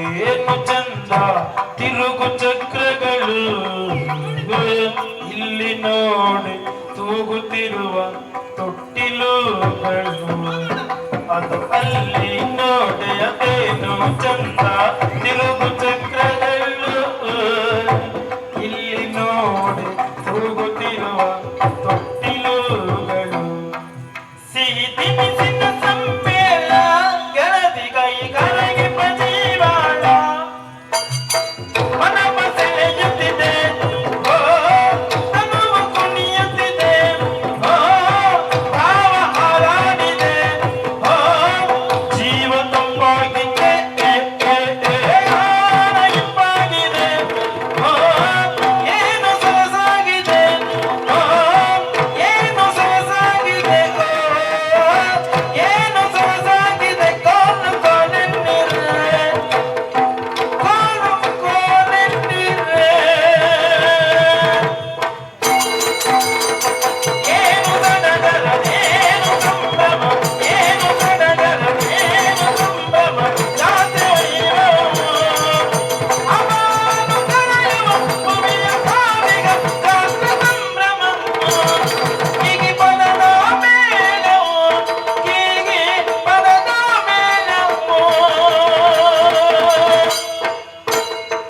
ಏನು ಚಂದ? ತಿರುಗು ಚಕ್ರಗಳು. ಇಲ್ಲಿ ನೋಡಿ ತೂಗುತ್ತಿರುವ ತೊಟ್ಟಿಲುಗಳು. ಅದು ಅಲ್ಲಿ ನೋಡಿ, ಅದೇನು ಚಂದ? ತಿರುಗು ಚಕ್ರಗಳು. ಇಲ್ಲಿ ನೋಡಿ ತೂಗುತ್ತಿರುವ ತೊಟ್ಟಿಲುಗಳು. ಸಿಹಿ